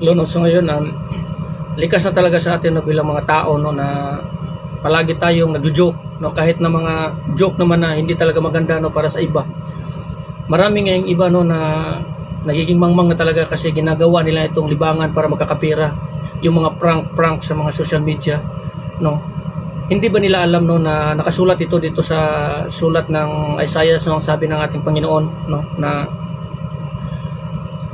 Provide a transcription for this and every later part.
Lord, no, so ngayon, um, likas na talaga sa atin no, bilang mga tao no, na palagi tayong nagjo-joke, no, kahit na mga joke naman na hindi talaga maganda no, para sa iba. Marami ngayong iba no, na nagiging mangmang na talaga kasi ginagawa nila itong libangan para magkakapira. Yung mga prank-prank sa mga social media. No? Hindi ba nila alam no, na nakasulat ito dito sa sulat ng Isaiah no, sabi ng ating Panginoon no, na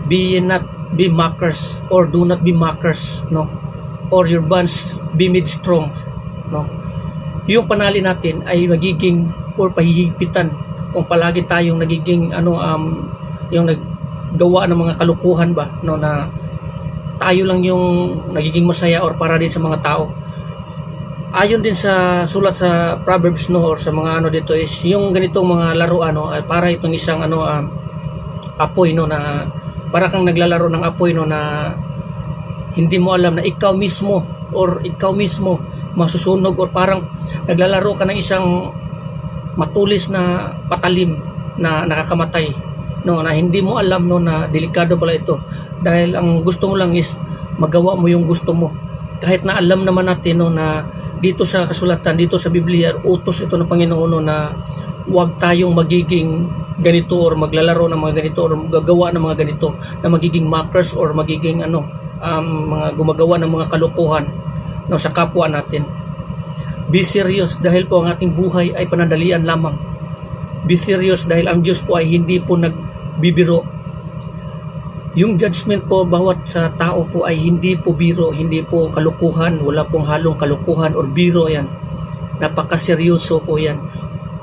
be not be mockers or do not be mockers no? Or your bonds be made strong no? Yung panali natin ay magiging or pahihigpitan kung palagi tayong nagiging ano um yung naggawa ng mga kalukuhan ba no? Na tayo lang yung nagiging masaya or para din sa mga tao. Ayon din sa sulat sa Proverbs no? Or sa mga ano dito is yung ganitong mga laruan no? Ay para itong isang ano um, apoy no? Na para kang naglalaro ng apoy no na hindi mo alam na ikaw mismo or ikaw mismo masusunog or parang naglalaro ka ng isang matulis na patalim na nakakamatay no na hindi mo alam no na delikado pala ito. Dahil ang gusto mo lang is magawa mo yung gusto mo. Kahit na alam naman natin no na dito sa kasulatan dito sa Biblia utos ito ng Panginoon no, na huwag tayong magiging ganito or maglalaro ng mga ganito or gagawa ng mga ganito na magiging mockers or magiging ano um, mga gumagawa ng mga kalukuhan no, sa kapwa natin. Be serious dahil po ang ating buhay ay panandalian lamang. Be serious dahil ang Diyos po ay hindi po nagbibiro. Yung judgment po bawat sa tao po ay hindi po biro, hindi po kalukuhan, wala pong halong kalukuhan or biro yan. Napakaseryoso po yan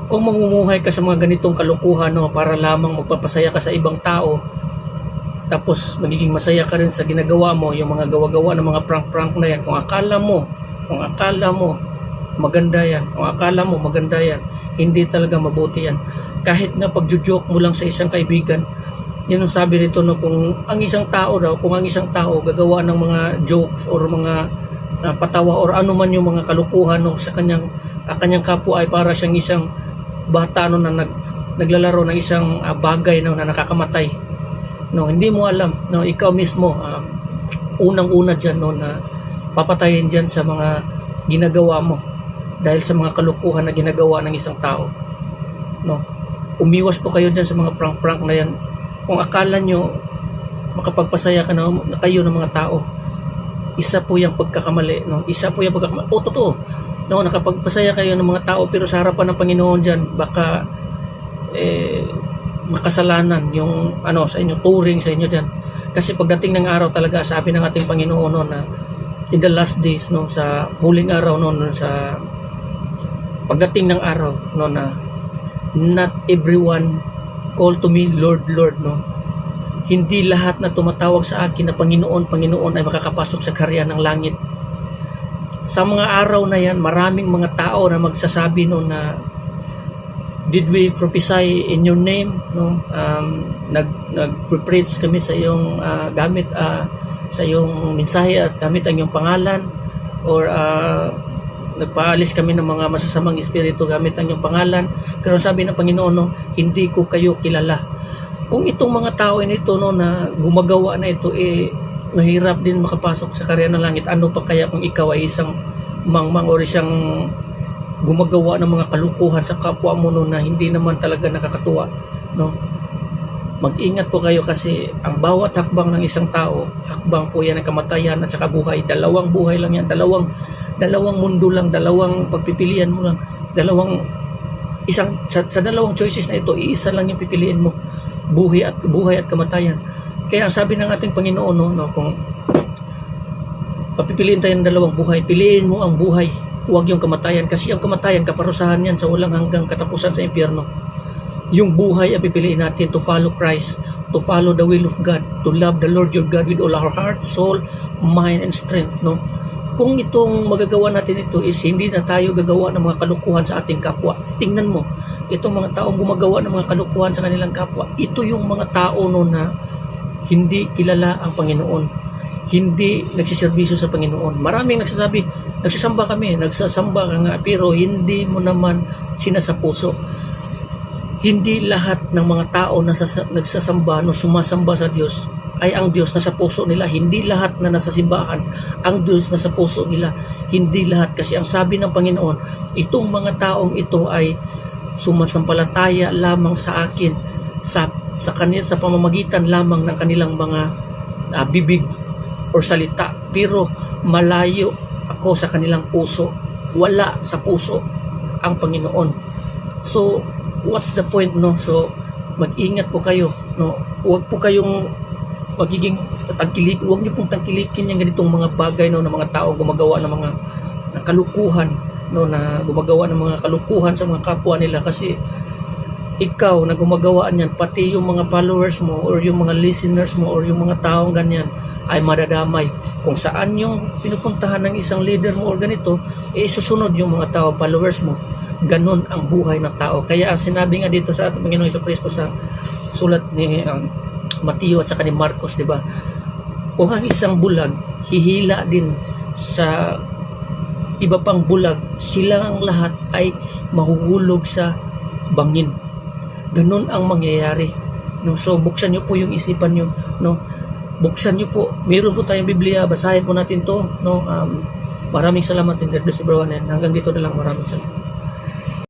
kung mamumuhay ka sa mga ganitong kalukuhan no, para lamang magpapasaya ka sa ibang tao tapos magiging masaya ka rin sa ginagawa mo yung mga gawa-gawa ng mga prank-prank na yan kung akala mo kung akala mo maganda yan kung akala mo maganda yan hindi talaga mabuti yan. Kahit nga pagjujoke mo lang sa isang kaibigan yun ang sabi nito no kung ang isang tao daw kung ang isang tao gagawa ng mga jokes or mga uh, patawa or ano man yung mga kalukuhan no sa kanyang uh, kanyang kapwa ay para siyang isang bata no na nag, naglalaro ng isang uh, bagay no, na nakakamatay. No, hindi mo alam no ikaw mismo um, unang-una diyan no na papatayin diyan sa mga ginagawa mo dahil sa mga kalukuhan na ginagawa ng isang tao. No. Umiwas po kayo diyan sa mga prank-prank na yan. Kung akala nyo makapagpasaya ka na, na kayo ng mga tao, isa po yung pagkakamali, no? Isa po yung pagkakamali. O, totoo no, nakapagpasaya kayo ng mga tao pero sa harapan ng Panginoon diyan baka eh, makasalanan yung ano sa inyo turing sa inyo diyan kasi pagdating ng araw talaga sabi ng ating Panginoon no, na in the last days no sa huling araw no, no sa pagdating ng araw no na not everyone call to me Lord Lord no. Hindi lahat na tumatawag sa akin na Panginoon Panginoon ay makakapasok sa karya ng langit sa mga araw na yan, maraming mga tao na magsasabi no na did we prophesy in your name? No? Um, nag nag-preach kami sa iyong uh, gamit uh, sa iyong mensahe at gamit ang iyong pangalan or uh, nagpaalis kami ng mga masasamang espiritu gamit ang iyong pangalan. Pero sabi ng Panginoon no, hindi ko kayo kilala. Kung itong mga tao ito no na gumagawa na ito eh mahirap din makapasok sa karya ng langit. Ano pa kaya kung ikaw ay isang mangmang or isang gumagawa ng mga kalukuhan sa kapwa mo no, na hindi naman talaga nakakatuwa. No? Mag-ingat po kayo kasi ang bawat hakbang ng isang tao, hakbang po yan ng kamatayan at saka buhay. Dalawang buhay lang yan, dalawang dalawang mundo lang, dalawang pagpipilian mo lang, dalawang isang sa, sa dalawang choices na ito, iisa lang yung pipiliin mo. Buhay at buhay at kamatayan. Kaya sabi ng ating Panginoon, no, no, kung papipiliin tayo ng dalawang buhay, piliin mo ang buhay, huwag yung kamatayan. Kasi ang kamatayan, kaparusahan yan sa walang hanggang katapusan sa impyerno. Yung buhay ang pipiliin natin to follow Christ, to follow the will of God, to love the Lord your God with all our heart, soul, mind, and strength. No? Kung itong magagawa natin ito is hindi na tayo gagawa ng mga kalukuhan sa ating kapwa. Tingnan mo, itong mga taong gumagawa ng mga kalukuhan sa kanilang kapwa, ito yung mga tao no na hindi kilala ang Panginoon. Hindi nagsiservisyo sa Panginoon. Maraming nagsasabi, nagsasamba kami, nagsasamba ka nga, pero hindi mo naman sinasapuso. Hindi lahat ng mga tao na sasa- nagsasamba, no, sumasamba sa Diyos, ay ang Diyos na sa puso nila. Hindi lahat na nasa simbahan, ang Diyos na sa puso nila. Hindi lahat. Kasi ang sabi ng Panginoon, itong mga taong ito ay sumasampalataya lamang sa akin sa sa kanila sa pamamagitan lamang ng kanilang mga ah, bibig or salita. Pero malayo ako sa kanilang puso. Wala sa puso ang Panginoon. So what's the point no? So mag-ingat po kayo no? Huwag po kayong magiging tangkilik. Huwag niyo pong tangkilikin yung ganitong mga bagay no? Ng mga tao gumagawa ng mga ng kalukuhan no? Na gumagawa ng mga kalukuhan sa mga kapwa nila. Kasi ikaw na gumagawa niyan pati yung mga followers mo or yung mga listeners mo or yung mga taong ganyan ay madadamay. Kung saan yung pinupuntahan ng isang leader mo or ganito eh susunod yung mga tao followers mo. Ganun ang buhay ng tao. Kaya ang sinabi nga dito sa ating Panginoong Kristo sa sulat ni um, Mateo at saka ni Marcos di ba? Kung ang isang bulag hihila din sa iba pang bulag silang lahat ay mahuhulog sa bangin ganun ang mangyayari. No so buksan niyo po yung isipan niyo no? Buksan niyo po. Meron po tayong Biblia. Basahin po natin to no? Um, maraming salamat in God bless everyone. And hanggang dito na lang. Maraming salamat